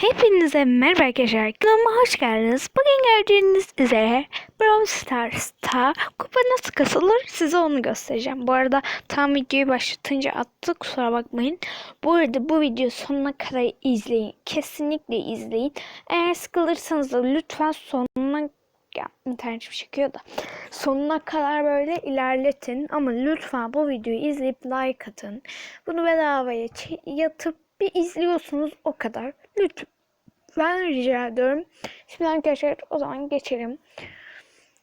Hepinize merhaba arkadaşlar. Kanalıma hoş geldiniz. Bugün gördüğünüz üzere Brawl Stars'ta kupa nasıl kasılır size onu göstereceğim. Bu arada tam videoyu başlatınca attı kusura bakmayın. Bu arada bu videoyu sonuna kadar izleyin. Kesinlikle izleyin. Eğer sıkılırsanız da lütfen sonuna ya internetim çekiyor da sonuna kadar böyle ilerletin ama lütfen bu videoyu izleyip like atın. Bunu bedavaya yatıp bir izliyorsunuz o kadar. Lütfen rica ediyorum. Şimdi arkadaşlar o zaman geçelim.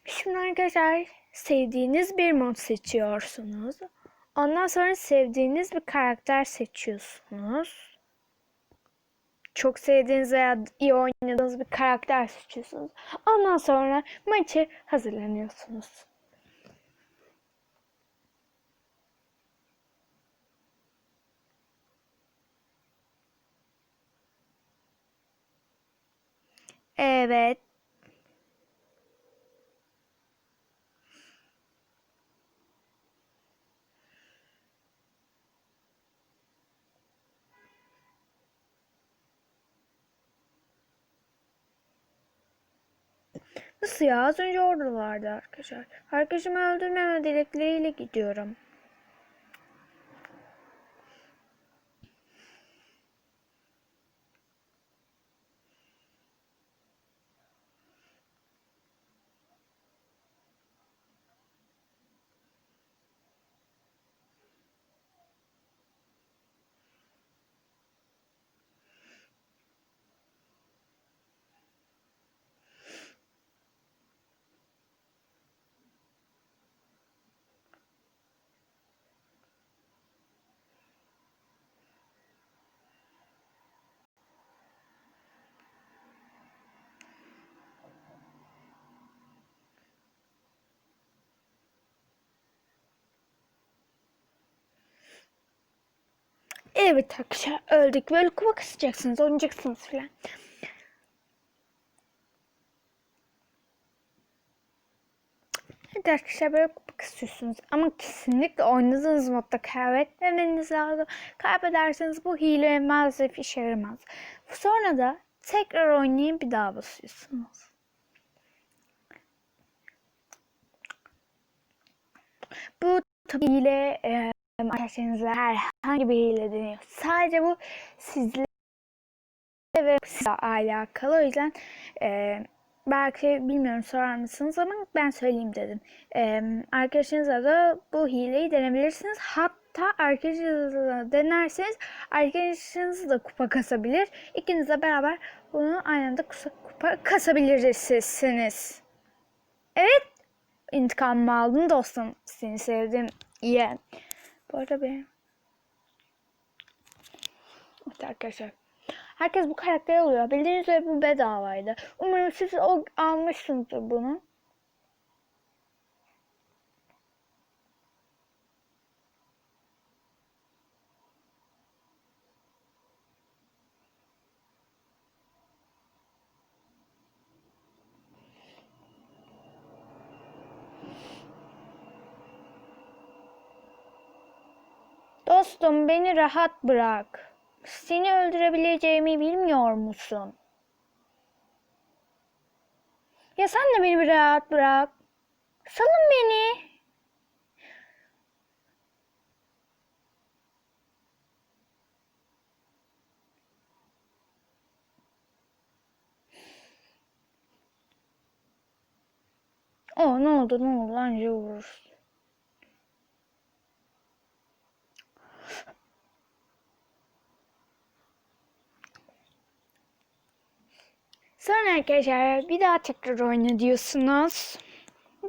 Şimdi arkadaşlar sevdiğiniz bir mod seçiyorsunuz. Ondan sonra sevdiğiniz bir karakter seçiyorsunuz. Çok sevdiğiniz veya iyi oynadığınız bir karakter seçiyorsunuz. Ondan sonra maçı hazırlanıyorsunuz. Evet. Nasıl ya? Az önce orada vardı arkadaşlar. Arkadaşımı öldürmeme dilekleriyle gidiyorum. Evet arkadaşlar öldük. Böyle kupa kısacaksınız, oynayacaksınız filan. Evet arkadaşlar böyle kupa kısıyorsunuz. Ama kesinlikle oynadığınız modda kaybetmemeniz lazım. Kaybederseniz bu hile maalesef işe yaramaz. Sonra da tekrar oynayıp bir daha basıyorsunuz. Bu tabii hile e, arkadaşlarınıza herhangi bir hile deniyor. Sadece bu sizle ve sizle alakalı. O yüzden e, belki bilmiyorum sorar mısınız ama ben söyleyeyim dedim. E, arkadaşınızla da bu hileyi denebilirsiniz. Hatta arkadaşınızla denerseniz arkadaşınız da kupa kasabilir. İkinizle beraber bunu aynı anda kupa kasabilirsiniz. Evet. İntikamımı aldın dostum. Seni sevdim. Yeğen. Bu arada benim... Evet arkadaşlar. Herkes bu karakteri alıyor. Bildiğiniz üzere bu bedavaydı. Umarım siz o almışsınızdır bunu. Dostum beni rahat bırak. Seni öldürebileceğimi bilmiyor musun? Ya sen de beni bir rahat bırak. Salın beni. Oh ne oldu ne oldu anca vururuz. Sonra arkadaşlar bir daha tekrar oyna diyorsunuz.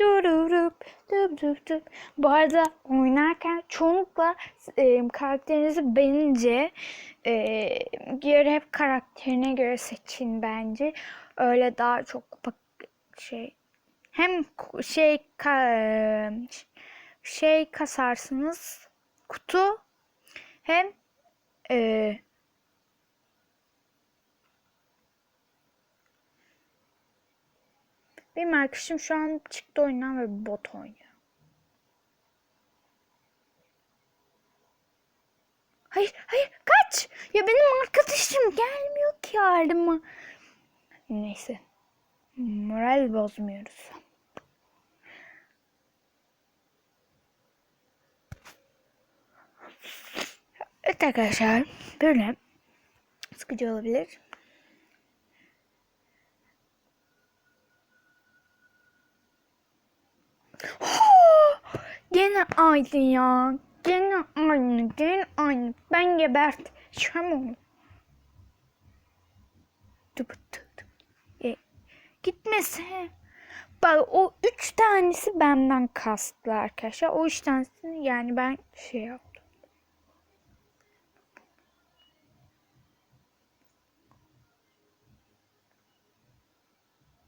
Dururup, dup dup dup. Bu arada oynarken çoğunlukla e, karakterinizi bence e, görev karakterine göre seçin bence. Öyle daha çok şey hem şey ka, şey kasarsınız kutu hem e, Benim arkadaşım şu an çıktı oyundan ve bot oynuyor. Hayır, hayır, kaç! Ya benim arkadaşım gelmiyor ki. yardımı. Neyse. Moral bozmuyoruz. Evet arkadaşlar böyle sıkıcı olabilir. Gene aynı ya. Gene aynı. Gene aynı. Ben gebert. Şam onu. E, gitmese. Bak o üç tanesi benden kastlı arkadaşlar. O üç tanesini yani ben şey yaptım.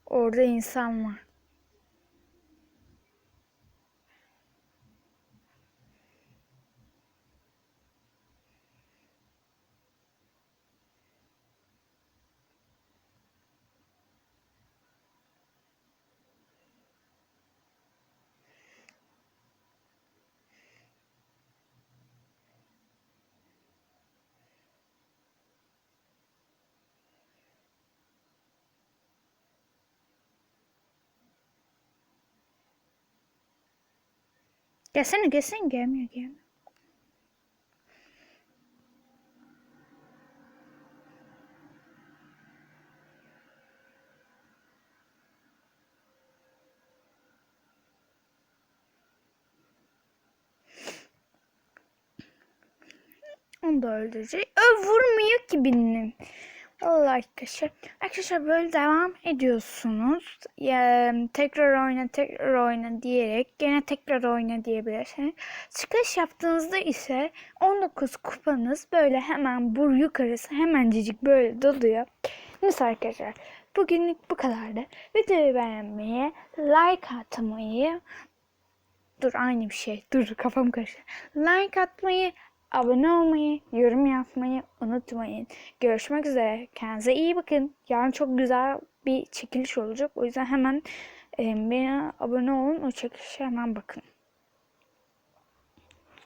Orada insan var. Gelsene gelsene gelmiyor gelmiyor. Onu da öldürecek. Ö, vurmuyor ki benim. Allah arkadaşlar. Arkadaşlar böyle devam ediyorsunuz. Ya, tekrar oyna tekrar oyna diyerek gene tekrar oyna diyebilirsiniz. Çıkış yaptığınızda ise 19 kupanız böyle hemen bur yukarısı hemencik böyle doluyor. Neyse arkadaşlar bugünlük bu kadardı. Videoyu beğenmeyi, like atmayı Dur aynı bir şey. Dur kafam karıştı. Like atmayı, abone olmayı, yorum yapmayı unutmayın. Görüşmek üzere. Kendinize iyi bakın. Yarın çok güzel bir çekiliş olacak. O yüzden hemen e, bana abone olun. O çekilişe hemen bakın.